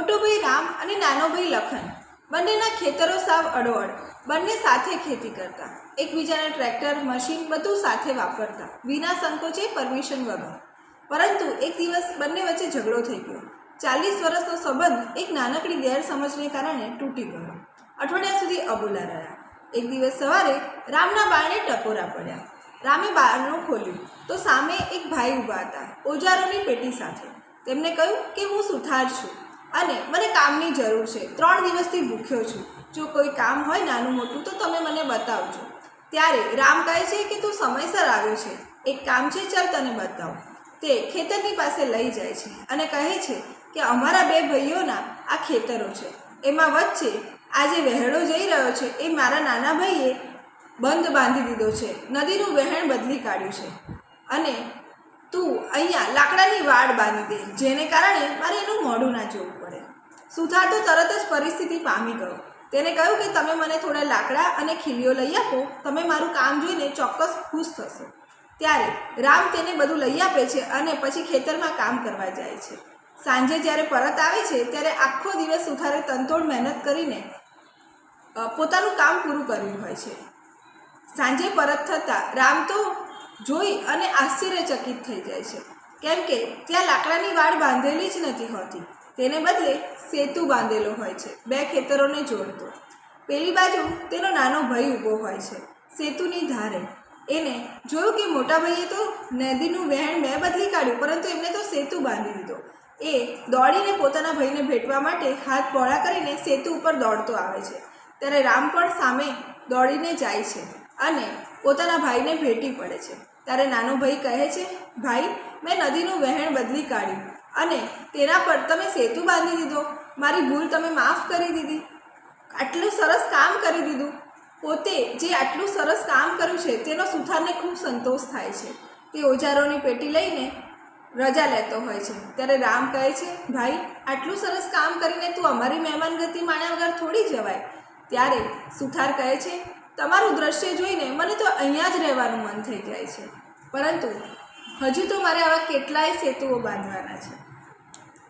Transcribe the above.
મોટો ભાઈ રામ અને નાનો ભાઈ લખન. બંનેના ખેતરો સાવ અડોઅડ. બંને સાથે ખેતી કરતા. એકબીજાના ટ્રેક્ટર, મશીન બધું સાથે વાપરતા. વિના સંકોચે પરમિશન વગર. પરંતુ એક દિવસ બંને વચ્ચે ઝઘડો થઈ ગયો. ચાલીસ વર્ષનો સંબંધ એક નાનકડી ગેરસમજને કારણે તૂટી ગયો. અઠવાડિયા સુધી અબોલા રહ્યા. એક દિવસ સવારે રામના બાળને ટકોરા પડ્યા. રામે બારણું ખોલ્યું. તો સામે એક ભાઈ ઊભા હતા, ઓજારોની પેટી સાથે. તેમને કહ્યું કે હું સુથાર છું. અને મને કામની જરૂર છે. ત્રણ દિવસથી ભૂખ્યો છું. જો કોઈ કામ હોય નાનું મોટું, તો તમે મને બતાવજો. ત્યારે રામ કહે છે કે તું સમયસર આવ્યો છે. એક કામ છે, ચાલ તને બતાવું. તે ખેતરની પાસે લઈ જાય છે અને કહે છે કે અમારા બે ભાઈઓના આ ખેતરો છે. એમાં વચ્ચે આ જે વહેણો જઈ રહ્યો છે. એ મારા નાના ભાઈએ બંધ બાંધી દીધો છે. નદીનું વહેણ બદલી કાઢ્યું છે. અને તું અહીંયા લાકડાની વાડ બાંધી દે, જેને કારણે મારે એનું મોઢું ના જોવું સુથાર તો તરત જ પરિસ્થિતિ પામી ગયો. તેને કહ્યું કે તમે મને થોડા લાકડા અને ખીલીઓ લઈ આપો, તમે મારું કામ જોઈને ચોક્કસ ખુશ થશો. ત્યારે રામ તેને બધું લઈ આપે છે અને પછી ખેતરમાં કામ કરવા જાય છે. સાંજે જ્યારે પરત આવે છે, ત્યારે આખો દિવસ સુથારે તનતોડ મહેનત કરીને પોતાનું કામ પૂરું કર્યું હોય છે. સાંજે પરત થતાં રામ તો જોઈ અને આશ્ચર્યચકિત થઈ જાય છે. કેમ કે ત્યાં લાકડાની વાડ બાંધેલી જ નથી હોતી. તેને બદલે સેતુ બાંધેલો હોય છે, બે ખેતરોને જોડતો. પેલી બાજુ તેનો નાનો ભાઈ ઊભો હોય છે, સેતુની ધારે. એને જોયું કે મોટા ભાઈએ તો નદીનું વહેણ બે બદલી કાઢ્યું, પરંતુ એમને તો સેતુ બાંધી દીધો. એ દોડીને પોતાના ભાઈને ભેટવા માટે હાથ પહોળા કરીને સેતુ ઉપર દોડતો આવે છે. ત્યારે રામ પણ સામે દોડીને જાય છે અને પોતાના ભાઈને ભેટી પડે છે. ત્યારે નાનો ભાઈ કહે છે, ભાઈ, મેં નદીનું વહેણ બદલી કાઢ્યું અને તેના પર તમે સેતુ બાંધી દીધો. મારી ભૂલ તમે માફ કરી દીધી. આટલું સરસ કામ કરી દીધું. પોતે જે આટલું સરસ કામ કર્યું છે, તેનો સુથારને ખૂબ સંતોષ થાય છે. તે ઓજારોની પેટી લઈને રજા લેતો હોય છે. ત્યારે રામ કહે છે, ભાઈ, આટલું સરસ કામ કરીને તું અમારી મહેમાનગતિ માણ્યા વગર થોડી જવાય. ત્યારે સુથાર કહે છે તમારું દ્રશ્ય જોઈને મને તો અહીંયા જ રહેવાનું મન થઈ જાય છે. પરંતુ હજુ તો મારે આવા કેટલાય સેતુઓ બાંધવાના છે.